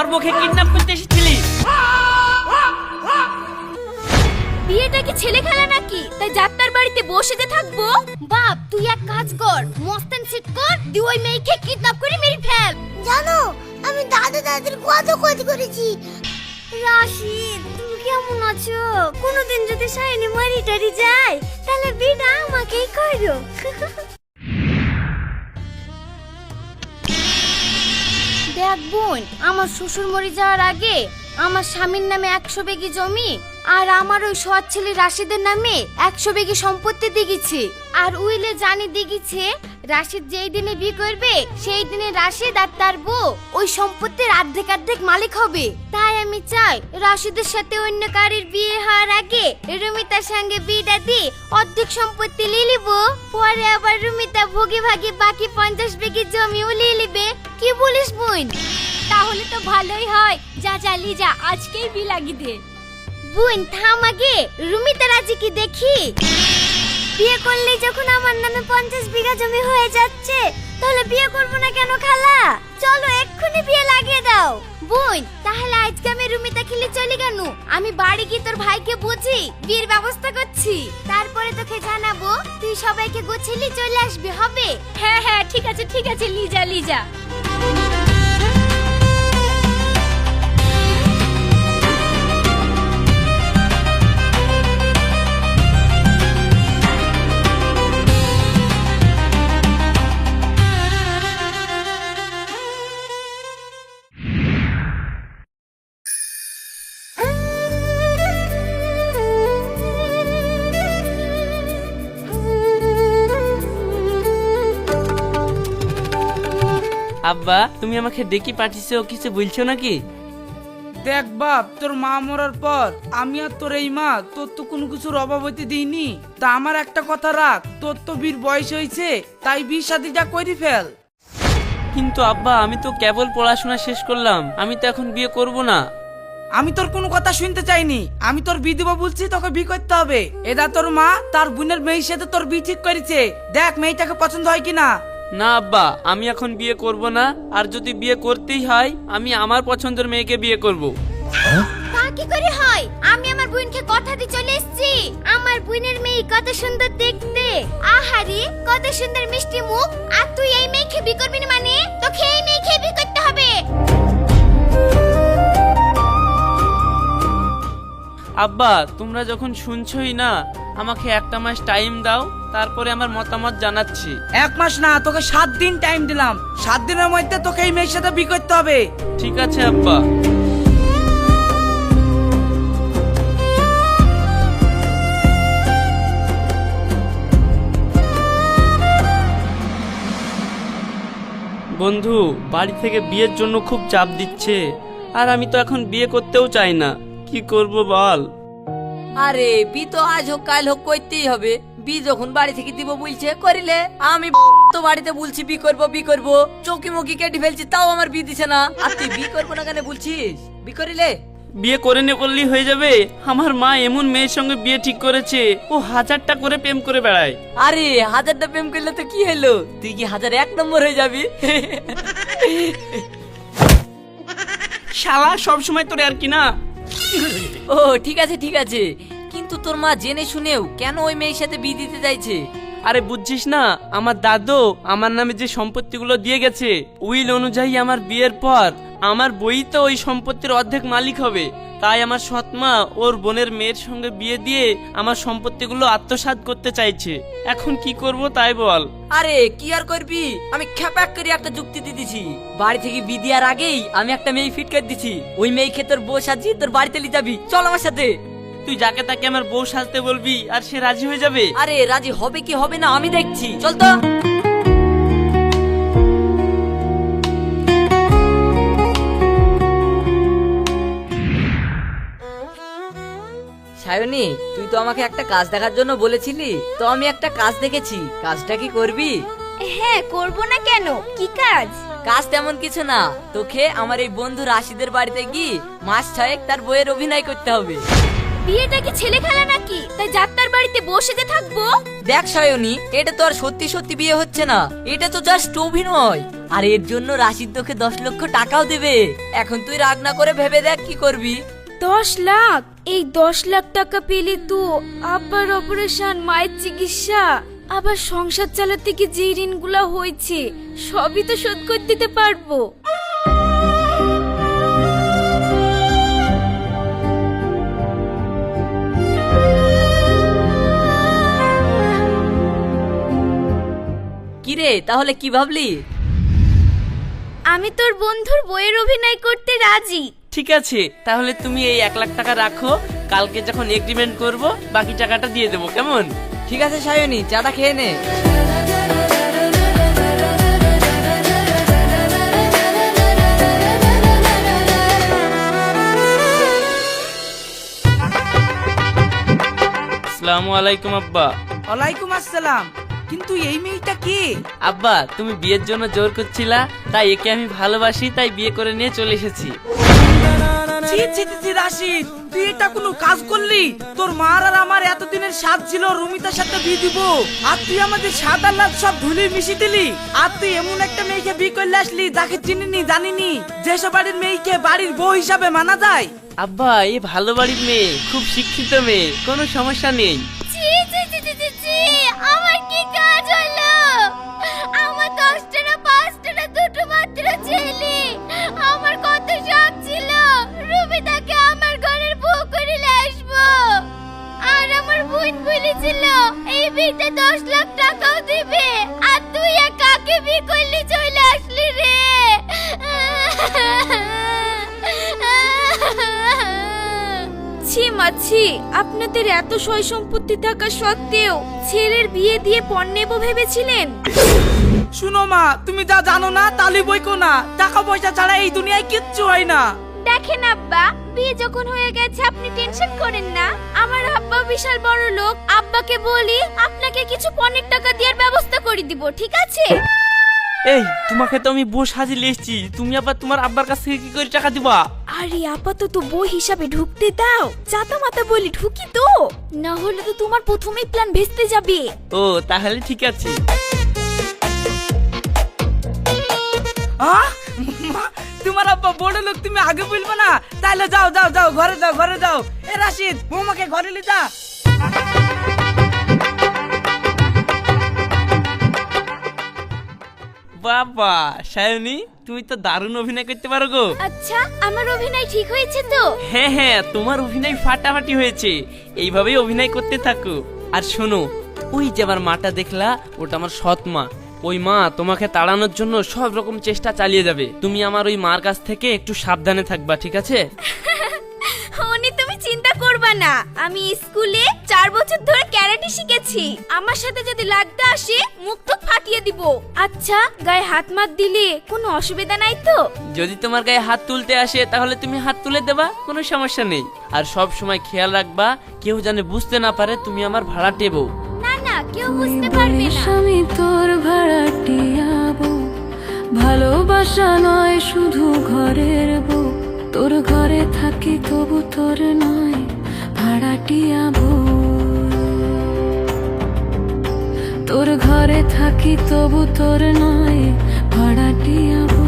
আমার বউকে কিডন্যাপ করতে এসেছিলি? বিয়েটা কি ছেলে খেলা নাকি? তাই যাত্রার বাড়িতে বসে যে থাকব? বাপ তুই এক কাজ কর মস্তান সিট কর তুই ওই মেয়েকে কিডন্যাপ করে মেরে ফেল। জানো আমি দাদা দাদির কত ক্ষতি করেছি। রাশিদ তুমি কেমন আছো? কোনোদিন যদি সাইনি মারি টারি যায় তাহলে বিনা আমাকেই করো। দেখ বোন আমার শ্বশুর মরে যাওয়ার আগে আমার স্বামীর নামে একশো বেগি জমি আর আমার ওই সৎ ছেলে রাশিদের নামে একশো বেগি সম্পত্তি দিগিছে আর উইলে জানি দিগিছে রাশিদ যেই দিনে বিয়ে করবে, সেই দিনে রাশিদ আর তার বউ ওই সম্পত্তির অর্ধেক অর্ধেক মালিক হবে। তাই আমি চাই রাশিদের সাথে অন্য কারোর বিয়ে হওয়ার আগে রুমিতার সঙ্গে বিয়েটা দিয়ে অর্ধেক সম্পত্তি নিয়ে নিব। পরে আবার রুমিতা ভোগে ভাগে বাকি পঞ্চাশ বিঘি জমি উলিয়ে নিবে। কি বলিস বোন? তাহলে তো ভালোই হয়। যা যা আজকেই বি লাগি দে। বোন থাম আগে। রুমিতা রাজি কি দেখি। বিয়ে করলেই যখন আমার নামে পঞ্চাশ বিঘা জমি হয়ে যাচ্ছে, তাহলে বিয়ে করব না কেন খালা? চলো, এক্ষুনি বিয়ে লাগিয়ে দাও। বোন তাহলে আজকে আমি রুমিতা খেলে চলে কেন? আমি বাড়ি গিয়ে তোর ভাইকে বুঝি, বিয়ের ব্যবস্থা করছি। তারপরে তোকে জানাব, তুই সবাইকে গোছিলি চলে আসবি, হবে? হ্যাঁ হ্যাঁ ঠিক আছে ঠিক আছে, লিজা লিজা। আব্বা তুমি আমাকে ডেকে পাঠিয়েছো কিছু বলছো নাকি? দেখ বাপ তোর মা মরার পর আমি আর তোর এই মা তোর তো কোনো কিছুর অভাব হইতে দিইনি। তা আমার একটা কথা রাখ তোর তো বীর বয়স হয়েছে তাই বির সাথে যা করি ফেল। কিন্তু আব্বা আমি তো কেবল পড়াশোনা শেষ করলাম আমি তো এখন বিয়ে করব না। আমি তোর কোনো কথা শুনতে চাইনি আমি তোর বি দিব বলছি তোকে বি করতে হবে। এদা তোর মা তার বোনের মেয়ের সাথে তোর বি ঠিক করেছে। দেখ মেয়েটাকে পছন্দ হয় কিনা। না আব্বা আমি এখন বিয়ে করব না। আর যদি বিয়ে করতেই হয় আমি আমার পছন্দের মেয়েকে বিয়ে করব। তা কি করে হয়? আমি আমার বোনকে কথা দিয়ে চলে এসেছি। আমার বোনের মেয়ে কত সুন্দর দেখতে। আহারে কত সুন্দর মিষ্টি মুখ। আর তুই এই মেয়েকে বিয়ে করবি না মানে? তোকে এই মেয়েকে বিয়ে করতে হবে। আব্বা তোমরা যখন শুনছই না আমাকে একটা মাস টাইম দাও তারপরে আমার মতামত জানাচ্ছি। এক মাস না তোকে সাত দিন টাইম দিলাম। সাত দিনের মধ্যে তোকে এই মেয়ের সাথে বি করতে হবে। ঠিক আছে আব্বা। বন্ধু বাড়ি থেকে বিয়ের জন্য খুব চাপ দিচ্ছে। আর আমি তো এখন বিয়ে করতেও চাই না। কি করব বল? আরে বি তো আজ হোক কাল হোক করতেই হবে। বি যখন বাড়ি থেকে দিব বলছে করিলে। আমি তো বাড়িতে বলছি বি করব বি করব। চৌকি মুকি কেটে ফেলছি তাও আমার বি দিছে না। আর তুই বি করব না কেন বলছিস? বি করিলে? বিয়ে করে নে করলেই হয়ে যাবে। আমার মা এমন মেয়ের সঙ্গে বিয়ে ঠিক করেছে ও হাজারটা করে প্রেম করে বেড়ায়। আরে হাজারটা প্রেম করলে তো কি হলো? তুই কি হাজার এক নম্বর হয়ে যাবি? শালা সব সময় তোরে আর কি না? ও, ঠিক আছে ঠিক আছে। কিন্তু তোর মা জেনে শুনেও কেন ওই মেয়ের সাথে বিয়ে দিতে চাইছে? আরে বুঝছিস না, আমার দাদু আমার নামে যে সম্পত্তিগুলো দিয়ে গেছে, উইল অনুযায়ী আমার বিয়ের পর আমার বই তো ওই সম্পত্তির অর্ধেক মালিক হবে। তাই আমার সৎমা ওর বোনের মেয়ের সঙ্গে বিয়ে দিয়ে আমার সম্পত্তিগুলো আত্মসাৎ করতে চাইছে। এখন কি করব তাই বল। আরে কি আর করবি? আমি খ্যাপাক করে একটা যুক্তি দিয়ে দিছি। বাড়ি থেকে বি দেওয়ার আগেই আমি একটা মেয়ে ফিট করে দিছি। ওই মেয়েকে তোর বউ সাজিয়ে তোর বাড়িতে নিয়ে যাবি। চল আমার সাথে। তুই যাকে তাকে আমার বউ সাজতে বলবি আর সে রাজি হয়ে যাবে? আরে রাজি হবে কি হবে না আমি দেখছি। চল তো। সায়নী তুই তো আমাকে একটা কাজ দেখার জন্য বলেছিলি। তো আমি একটা কাজ দেখেছি। কাজটা কি করবি? হ্যাঁ করব না কেন? কি কাজ? কাজ তেমন কিছু না। তোকে আমার এই বন্ধু রাশিদের বাড়িতে গিয়ে মাস ছয়েক তার বইয়ের অভিনয় করতে হবে। বিয়েটা কি ছেলে খেলা নাকি? তাই যাত্রার বাড়িতে বসে যে থাকব? দেখ সায়নী এটা তো আর সত্যি সত্যি বিয়ে হচ্ছে না। এটা তো জাস্ট অভিনয়। আর এর জন্য রাশিদ তোকে দশ লক্ষ টাকাও দেবে। এখন তুই রাগ না করে ভেবে দেখ কি করবি। দশ লাখ? এই দশ লাখ টাকা পেলে তো আব্বার অপারেশন মায়ের চিকিৎসা। আবার সংসার চালাতে কি যে ঋণগুলো হয়েছে সবই তো শোধ করে দিতে পারব। কিরে তাহলে কি ভাবলি? আমি তোর বন্ধুর বইয়ের অভিনয় করতে রাজি। ঠিক আছে তাহলে তুমি এই এক লাখ টাকা রাখো কালকে যখন এগ্রিমেন্ট করব বাকি টাকাটা দিয়ে দেবো কেমন? ঠিক আছে সায়নী চাটা খেয়ে নে। আসসালামু আলাইকুম আব্বা। ওয়ালাইকুম আসসালাম। কিন্তু এই মেয়েটা কে? আব্বা তুমি বিয়ের জন্য জোর করছিলা তাই একে আমি ভালোবাসি তাই বিয়ে করে নিয়ে চলে এসেছি। ছি ছি ছি, ছি রাশিদ তুই এটা কোনো কাজ করলি? তোর মার আর আমার এতদিনের স্বাদ ছিল রুমিতার সাথে বিয়ে দিব। আর তুই আমাদের আর সব ধুলি মিশি দিলি। আর তুই এমন একটা মেয়েকে বিয়ে করলে আসলি যাকে চিনিনি জানিনি যেসব বাড়ির মেয়েকে বাড়ির বউ হিসাবে মানা যায়? আব্বা এই ভালো বাড়ির মেয়ে খুব শিক্ষিত মেয়ে কোনো সমস্যা নেই। ছি ছি ছি ছি ছি ছি আমার কি কাজ হলো? বলেছিল এই বিয়েতে দশ লাখ টাকাও দিবে। আর তুই এক কাকে বিয়ে করলি চলে আসলি রে। ছি মাছি আপনাদের এত সয় সম্পত্তি থাকা সত্ত্বেও ছেলের বিয়ে দিয়ে পণ নেব ভেবেছিলেন? শুনো মা তুমি যা জানো না তালি বইকো না। টাকা পয়সা ছাড়া এই দুনিয়ায় কিচ্ছু হয় না। দেখেন আব্বা বিয়ে যখন হয়ে গেছে আপনি টেনশন করেন না। আমার আব্বা বিশাল বড় লোক। আব্বাকে বলি আপনাকে কিছু পনেরো টাকা দেওয়ার ব্যবস্থা করে দিব ঠিক আছে? এই তোমাকে তো আমি বউ সাজিয়ে এসেছি। তুমি আবার তোমার আব্বার কাছ থেকে কি করে টাকা দিবা? আরে আপাতত বই হিসাবে ঢুকতে দাও। চাতা মাতা বলি ঢুকি তো। না হলে তো তোমার প্রথমেই প্ল্যান ভেস্তে যাবে। ও তাহলে ঠিক আছে। আহ? তোমার আব্বা বড় লোক তুমি আগে বলবে না? তাহলে যাও যাও যাও ঘরে যাও ঘরে যাও। এ রাশিদ বৌমাকে ঘরে লি যা। বাবা সায়নী তুমি তো দারুণ অভিনয় করতে পারো গো। আচ্ছা আমার অভিনয় ঠিক হয়েছে তো? হ্যাঁ হ্যাঁ তোমার অভিনয় ফাটাফাটি হয়েছে। এইভাবেই অভিনয় করতে থাকো। আর শোনো ওই যে আমার মাটা দেখলা ওটা আমার সৎ মা। ওই মা তোমাকে তাড়ানোর জন্য সব রকম চেষ্টা চালিয়ে যাবে। তুমি আমার ওই মার কাছ থেকে একটু সাবধানে থাকবা ঠিক আছে? উনি তুমি চিন্তা করবা না। আমি স্কুলে চার বছর ধরে ক্যারাটে শিখেছি। আমার সাথে যদি লাগতে আসে মুখ তো ফাটিয়ে দিব। আচ্ছা গায়ে হাত মাত দিলে কোনো অসুবিধা নাই তো? যদি তোমার গায়ে হাত তুলতে আসে তাহলে তুমি হাত তুলে দেবা কোনো সমস্যা নেই। আর সব সময় খেয়াল রাখবা কেউ জানে বুঝতে না পারে তুমি আমার ভাড়া টেবো না, কেউ বুঝতে পারবে না। আমি তোর ভাড়াটিয়াবো ভালোবাসা নয়, শুধু ঘরের বউ। তোর ঘরে থাকি, তবু তোর নয় ভাড়াটিয়াবো তোর ঘরে থাকি, তবু তোর নয় ভাড়াটিয়াবো সাহেব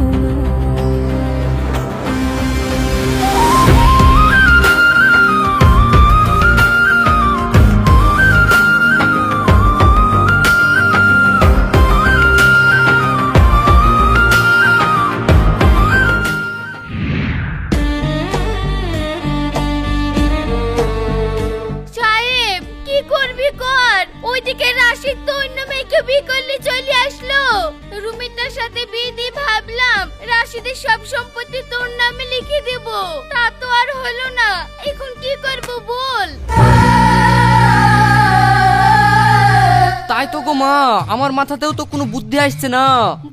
মাথাতেও তো কোনো বুদ্ধি আসছে না।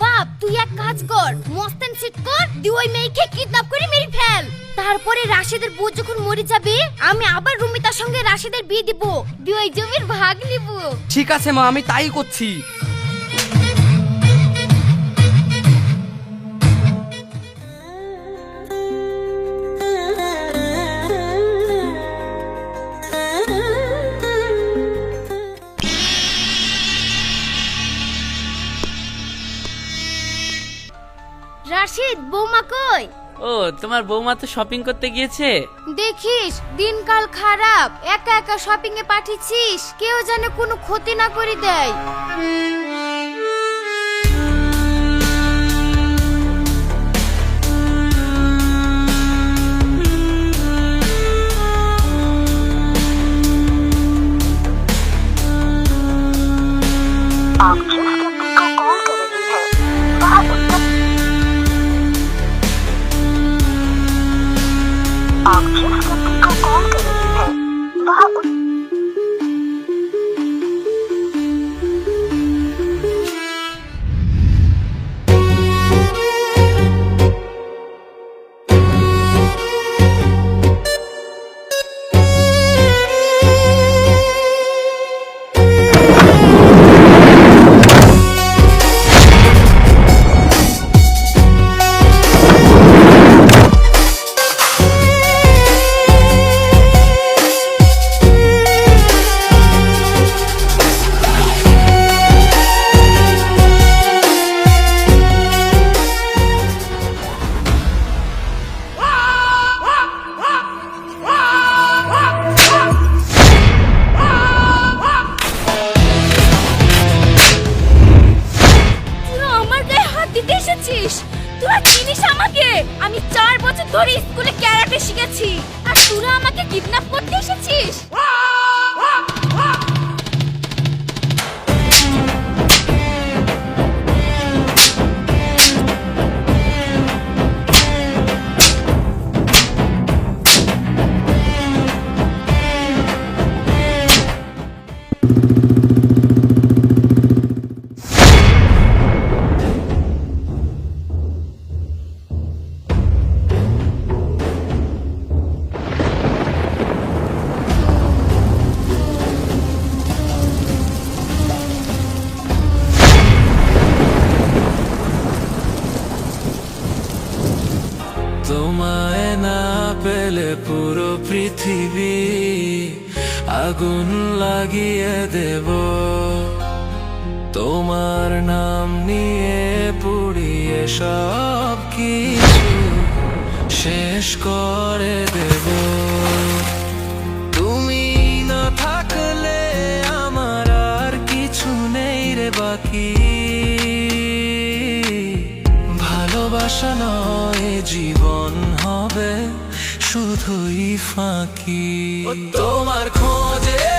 বাপ তুই এক কাজ কর মস্তান সিট কর দি ওই মেয়েকে কিডন্যাপ করে মেরে ফেল। তারপরে রাশিদের বউ যখন মরে যাবে আমি আবার রুমিতার সঙ্গে রাশিদের বিয়ে দিব। তুই ওই জমির ভাগ নিব। ঠিক আছে মা আমি তাই করছি। বৌমা কই? ও তোমার বৌমা তো শপিং করতে গিয়েছে? দেখিস দিনকাল খারাপ একা একা শপিং এ পাঠিয়েছিস কেউ যেন কোনো ক্ষতি না করে দেয়। শুধুই ফাঁকি। তোমার খোঁজে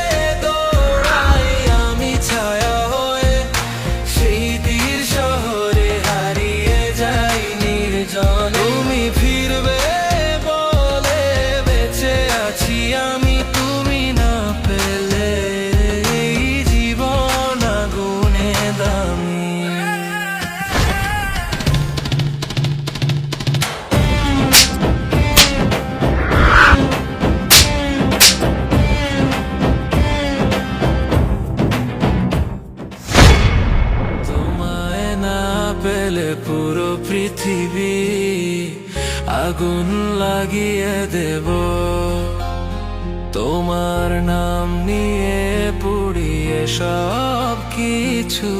তোমার নাম নিয়ে পুড়িয়ে সব কিছু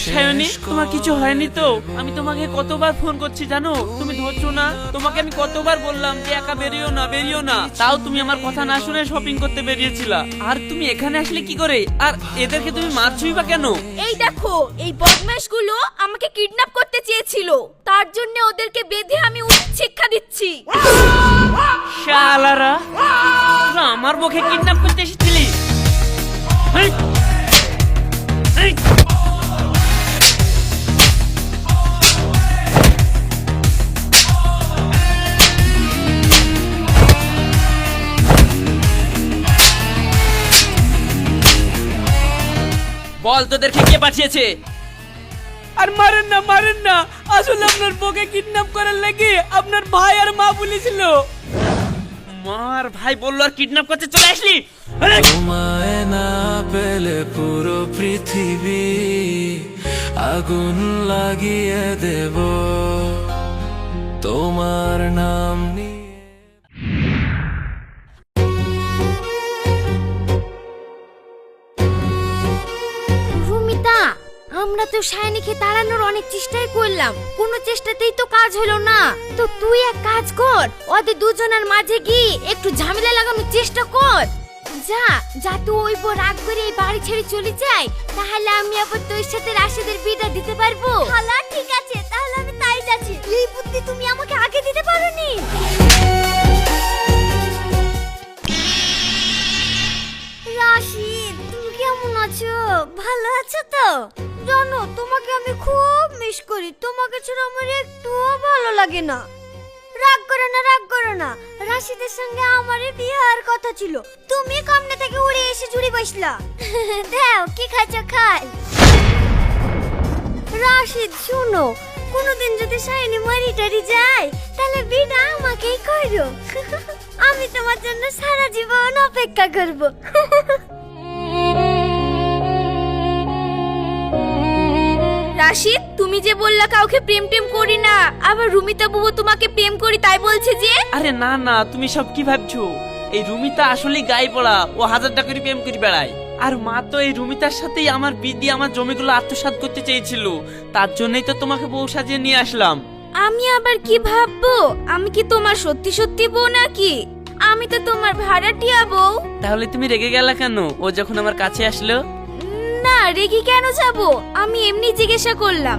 সায়নী তোমার কিছু হয়নি তো? আমি তোমাকে কতবার ফোন করছি জানো? তুমি ধরছো না? তোমাকে আমি কতবার বললাম যে একা বেরিও না বেরিও না। তাও তুমি আমার কথা না শুনে শপিং করতে বেরিয়েছিলা। আর তুমি এখানে আসলে কি করে? আর এদেরকে তুমি মারছুই বা কেন? এই দেখো এই বদমাশগুলো আমাকে কিডন্যাপ করতে চেয়েছিল। তার জন্য ওদেরকে বেঁধে আমি উচিত শিক্ষা দিচ্ছি। শালারা আমার মুখে কিডন্যাপ করতে এসেছিলি? হেই! বল তোদেরকে কে পাঠিয়েছে? আর মারেন না মারেন না। আসলে আপনার বউকে কিডন্যাপ করার লাগে আপনার ভাই আর মা বলেছিল। মার ভাই বলল আর কিডন্যাপ করতে চলে আসলি? আরে! তোমায় না পেলে পুরো পৃথিবী আগুন লাগিয়ে দেব। তোমার নাম নিয়ে আমরা তো সায়নিকে তাড়ানোর অনেক চেষ্টাই করলাম। কোনো চেষ্টাতেই তো কাজ হলো না। তো তুই এক কাজ কর, ওদের দুজনের মাঝে গিয়ে একটু ঝামেলা লাগানোর চেষ্টা কর। যা যা তুই ওই পর রাগ করে এই বাড়ি ছেড়ে চলে যায়, তাহলে আমি আবার তোর সাথে রাশেদের বিটা দিতে পারব। না। রাগ করো না রাগ করো না। রাশিদের সঙ্গে আমারই বিয়ে হওয়ার কথা ছিল। তুমি কামনা থেকে উড়ে এসে জুড়ে বসলা। দাও কি খাচ্ছ খাই। রাশিদ শুনো কোনোদিন যদি শাইনি মারি টারি যায় তাহলে বিনা আমাকেই করো। আমি তোমার জন্য সারা জীবন অপেক্ষা করব। রাশিদ তুমি যে বললা কাউকে প্রেম টেম করি না আবার রুমিতা বুবু তোমাকে প্রেম করি তাই বলছে যে? আরে না না তুমি সব কি ভাবছ? এই রুমিতা আসলেই গায়ে পড়া ও হাজার টাকা করে প্রেম করে বেড়ায়। আর মা তো এই রুমিতার সাথেই আমার বিদি আমার জমিগুলো আত্মসাৎ করতে চেয়েছিল। তার জন্যই তো তোমাকে বউ সাজিয়ে নিয়ে আসলাম। আমি আবার কি ভাববো? আমি কি তোমার সত্যি সত্যি বউ নাকি? আমি তো তোমার ভাড়াটিয়া বউ। তাহলে তুমি রেগে গেলা কেন? ও যখন আমার কাছে আসলো না, রেগে কেন যাব? আমি এমনি জিজ্ঞাসা করলাম।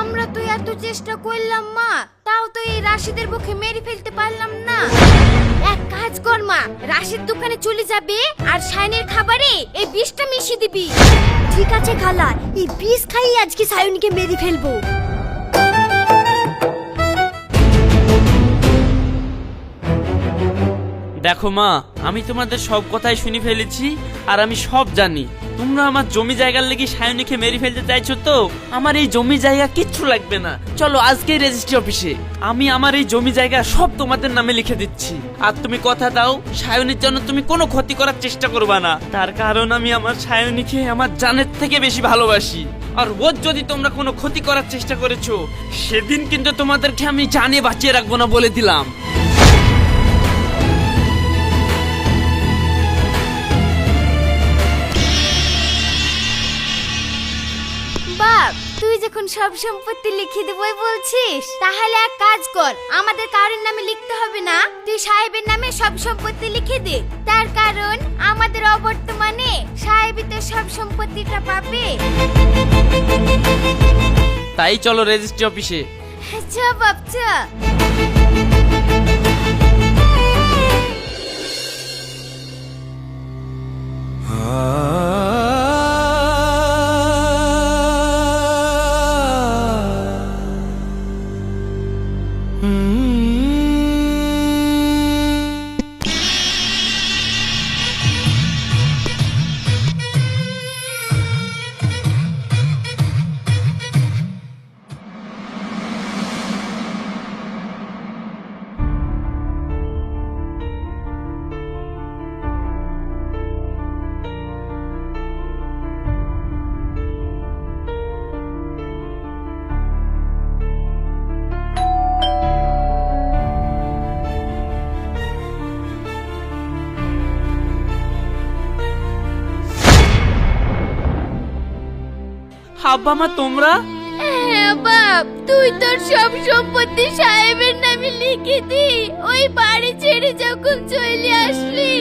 আমরা তো এত চেষ্টা করলাম, মা। তাও তো এই রাশিদের মুখে মেরে ফেলতে পারলাম না। এক কাজ কর, মা। রাশিদ দোকানে চলে যাবে আর শাইনের খাবারে এই বিষটা মিশিয়ে দিবি। ঠিক আছে, খালা। এই বিষ খাই আজকে সায়নকে মেরে ফেলব। দেখো মা, আমি তোমাদের সব কথাই শুনে ফেলেছি, আর আমি সব জানি। তোমরা আমার জমি জায়গার লেগে সায়নিকে মেরে ফেলতে চাইছো তো? আমার এই জমি জায়গা কিচ্ছু লাগবে না। চলো আজকেই রেজিস্ট্রি অফিসে। আমি আমার এই জমি জায়গা সব তোমাদের নামে লিখে দিচ্ছি। আর তুমি কথা দাও, সায়নির জন্য তুমি কোনো ক্ষতি করার চেষ্টা করবা না। তার কারণ আমি আমার সায়নিকে আমার জানের থেকে বেশি ভালোবাসি। আর ওর যদি তোমরা কোনো ক্ষতি করার চেষ্টা করেছ, সেদিন কিন্তু তোমাদেরকে আমি জানে বাঁচিয়ে রাখব না বলে দিলাম। তুই যখন সব সম্পত্তি লিখে দেবই বলছিস? তাহলে এক কাজ কর আমাদের কারোর নামে লিখতে হবে না তুই সাহেবের নামে সব সম্পত্তি লিখে দে। তার কারণ আমাদের অবর্তমানে সাহেবই তো সব সম্পত্তিটা পাবে। তাই চলো রেজিস্ট্রি অফিসে। চ বাপ চ। আব্বা মা, তোমরা? হ্যাঁ বাপ, তুই তোর সব সম্পত্তি সাহেবের নামে লিখে দি। ওই বাড়ি ছেড়ে যখন চলে আসলি।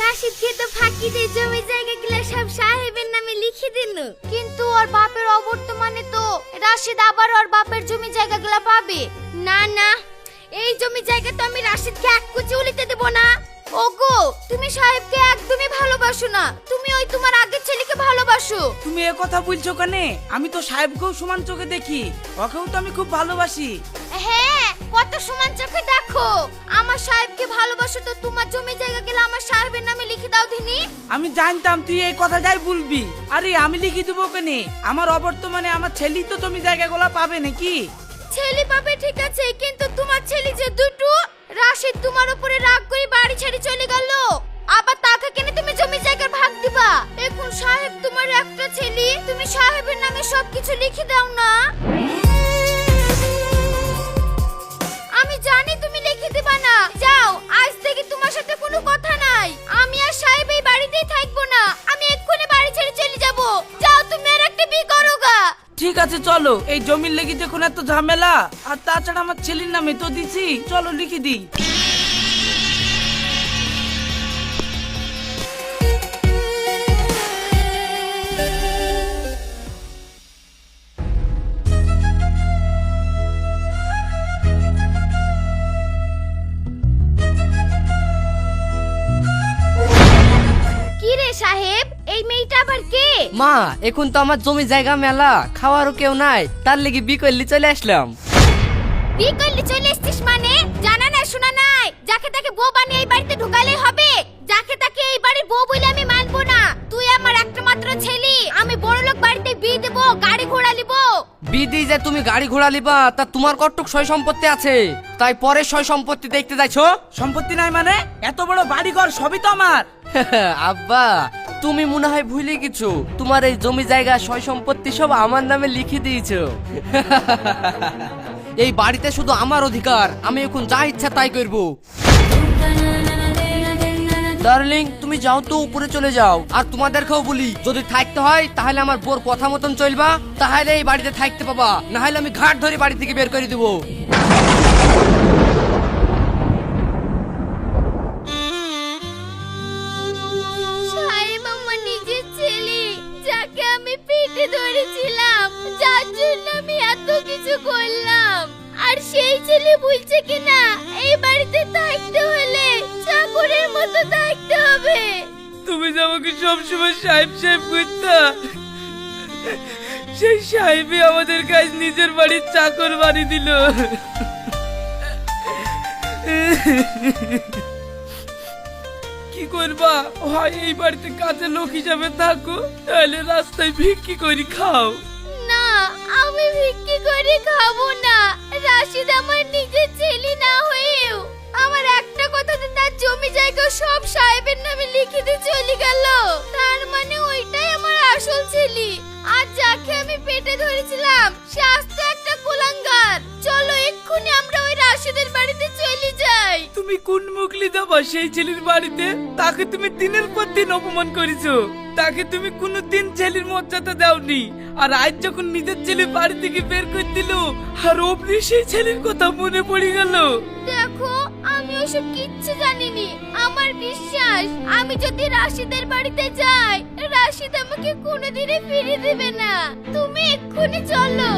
রাশিদকে তো ফাঁকি দিয়ে জমি জায়গাগুলো সব সাহেবের নামে লিখে দিন কিন্তু ওর বাপের অবর্তমানে তো রাশিদ আবার ওর বাপের জমি জায়গাগুলো পাবে। না না, এই জমি জায়গা তো আমি রাশিদকে এক কুচি উলিতে দেব না। ওগো তুমি সাহেবকে একদমই ভালোবাসো না। তুমি ওই তোমার আগের ছেলেকে ভালোবাসো। তুমি এ কথা বলছো কেনে? আমি তো সাহেবকেও সমান চোখে দেখি। ওকেও তো আমি খুব ভালোবাসি। হ্যাঁ কত সমান চোখে দেখো। আমার সাহেবকে ভালোবাসো তো তোমার জমি জায়গা গেলে আমার সাহেবের নামে লিখে দাও দিনি আমি জানতাম তুই এই কথা কথাটাই বলবি। আরে আমি লিখে দেবো কেনে? আমার অবর্তমানে আমার ছেলেই তো জমি জায়গাগুলো পাবে নাকি? ছেলে পাবে ঠিক আছে কিন্তু তোমার ছেলে যে দুটো রাশিদ তোমার উপরে রাগ করে বাড়ি ছেড়ে চলে গেল। আবার টাকা কেন তুমি জমি জায়গার ভাগ দিবা? এখন সাহেব, তোমার একটা ছেলে, তুমি সাহেবের নামে সবকিছু লিখে দাও না। আমি জানি তুমি লিখে দিবা না। যাও, আজ থেকে তোমার আছে, চলো। এই জমির লেগে দেখুন এত ঝামেলা। আর তাছাড়া আমার ছেলের নামে তো দিছি। চলো লিখে দিই। মা এখন তো আমার জমি জায়গা মেলা খাওয়ারও কেউ নাই তার লেগে বি করলি চলে আসলাম। বিয়ে করলি চলে এসছিস মানে? জানা না শোনা নাই। যাকে তাকে বউ বানিয়ে এই বাড়িতে ঢুকালে হবে। যাকে তাকে এই বাড়ির বউ বলে আমি মানবো না। তুই আমার একটা মাত্র ছেলে। আমি বড় লোক বাড়িতে বিয়ে দেবো গাড়ি ঘোড়া নিব। বিদি যে তুমি গাড়ি ঘোড়া লিবা তা তোমার কটুক সয় সম্পত্তি আছে? তাই পরে সয় সম্পত্তি দেখতে যাইছো? সম্পত্তি নাই মানে? এত বড় বাড়ি ঘর সবই তো আমার। আব্বা, তুমি মনে হয় ভুলে গেছো। তোমার এই জমি জায়গা, সয় সম্পত্তি সব আমার নামে লিখে দিয়েছ। এই বাড়িতে শুধু আমার অধিকার, আমি এখন যা ইচ্ছা তাই করব। ডার্লিং তুমি যাও তো, উপরে চলে যাও। আর তোমাদেরকেও বলি, যদি থাকতে হয়, তাহলে আমার বোর কথা মতন চলবা, তাহলে এই বাড়িতে থাকতে পাবা। না হলে আমি ঘাট ধরে বাড়ি থেকে বের করে দেবো। আমাকে সবসময় সাহেব সাহেব করতা সেই সাহেবই আমাদের কাজ নিজের বাড়ির চাকর বাড়ি দিল। কি করবা? হয় এই বাড়িতে কাজে লোক হিসাবে থাকো, তাহলে রাস্তায় ভিক্ষি করে খাও। না, আমি ভিক্ষি করে খাব না। রাশিদ আমার নিজের ছেলে না হয়েও তার জমি জায়গা সব সাহেবের নামে লিখে দিয়ে চলে গেল। তার মানে ওইটাই আমার আসল ছেলে। আর যাকে আমি পেটে ধরেছিলাম, সে আস্তে মুখলি সেই ছেলের বাড়িতে, তাকে তুমি দিনের পর দিন অপমান করেছ। তাকে তুমি কোনো দিন ছেলের মর্যাদা দাওনি। আর আজ যখন নিজের ছেলে বাড়ি থেকে বের করে দিল, আর অমনি সেই ছেলের কথা মনে পড়ে গেল। দেখো, আমি ওসব কিচ্ছু জানিনি। আমার বিশ্বাস, আমি যদি রাশিদের বাড়িতে যাই, রাশিদ আমাকে কোনোদিনই ফিরে দেবে না। তুমি এক্ষুনি চলো।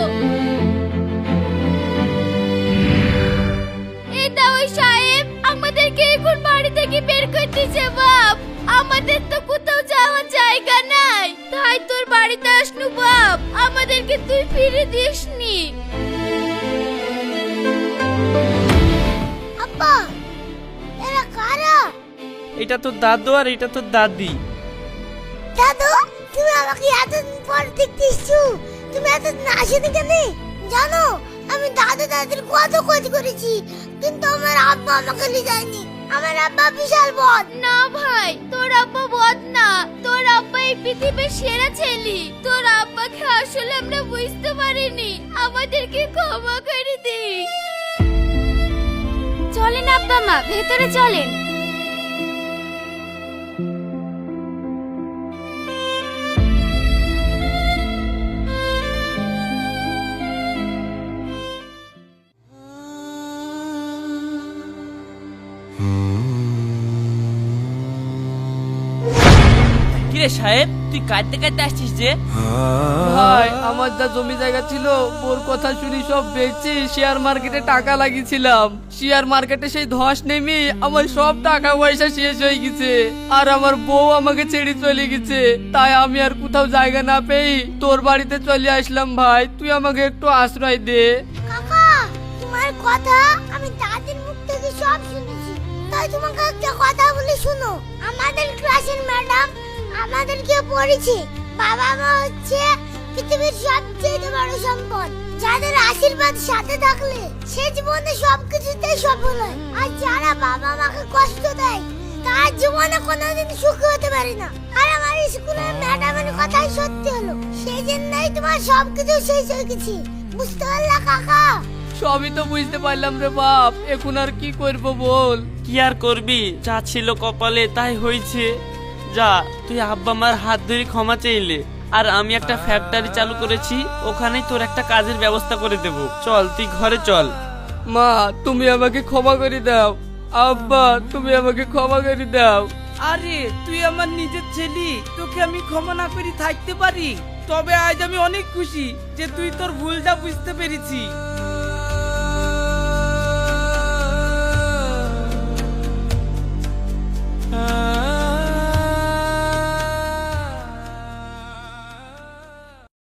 ওই সাহেব আমাদেরকে এখন বাড়ি থেকে বের করতেছে বাপ। আমাদের তো কোথাও যাওয়ার জায়গা নাই। তাই তোর বাড়িতে আসনু বাপ। আমাদেরকে তুই ফিরে দিসনি। আব্বা এরা কারা? এটা তো দাদু আর এটা তো দাদি। দাদু তুমি আমাকে এতদিন পর দেখতে এসছো। তুমি এতদিন আসেনি কেন? জানো আমি দাদা দাদির কত খোঁজ করেছি। কিন্তু আমার আব্বা আমাকে নিয়ে যায়নি। আমার আব্বা বিশাল বদ। না ভাই তোর আব্বা বদ না। তোর আব্বা এই পৃথিবীর সেরা ছেলে। তোর আব্বাকে আসলে আমরা বুঝতে পারিনি। আমাদেরকে ক্ষমা করে দিস চলেন আব্বা মা ভেতরে চলেন। কিরে সাহেব তুই কাঁদতে কাঁদতে আসছিস যে? ভাই আমার যা জমি জায়গা ছিল ওর কথা শুনি সব বেচি শেয়ার মার্কেটে টাকা লাগিয়েছিলাম। শেয়ার মার্কেটে সেই ধস নেমে আমার সব টাকা পয়সা শেষ হয়ে গেছে। আর আমার বউ আমাকে ছেড়ে চলে গেছে। তাই আমি আর কোথাও জায়গা না পেয়ে তোর বাড়িতে চলে আসলাম ভাই। তুই আমাকে একটু আশ্রয় দে। কাকা তোমার কথা আমি দাদির মুখ থেকে সব শুনেছি। তাই তোমাকে একটা কথা বলে শুনো। আমাদের ক্লাসের ম্যাডাম আমাদেরকে পড়েছে। বাবা মা হচ্ছে পৃথিবীর সবচেয়ে বড় সম্পদ। যাদের আশীর্বাদ সাথে থাকলে সে জীবনে সবকিছুতেই সফল হয়। আর যারা বাবা মাকে কষ্ট দেয় তার জীবনে কোনোদিন সুখী হতে পারে না। আর আমার স্কুলের ম্যাডামের কথাই সত্যি হলো সেই জন্যই তোমার সবকিছু শেষ হয়ে গেছে। বুঝতে পারলা কাকা? সবই তো বুঝতে পারলাম রে বাপ। এখন আর কি করব বল? কি আর করবি? যা ছিল কপালে তাই হয়েছে। যা তুই আব্বা মার হাত ধরে ক্ষমা চাইলে। আর আমি একটা ফ্যাক্টরি চালু করেছি ওখানেই তোর একটা কাজের ব্যবস্থা করে দেব। চল তুই ঘরে চল। মা তুমি আমাকে ক্ষমা করে দাও। আব্বা তুমি আমাকে ক্ষমা করে দাও। আরে তুই আমার নিজের ছেলে তোকে আমি ক্ষমা না করে থাকতে পারি। তবে আজ আমি অনেক খুশি যে তুই তোর ভুলটা বুঝতে পেরেছি। Ah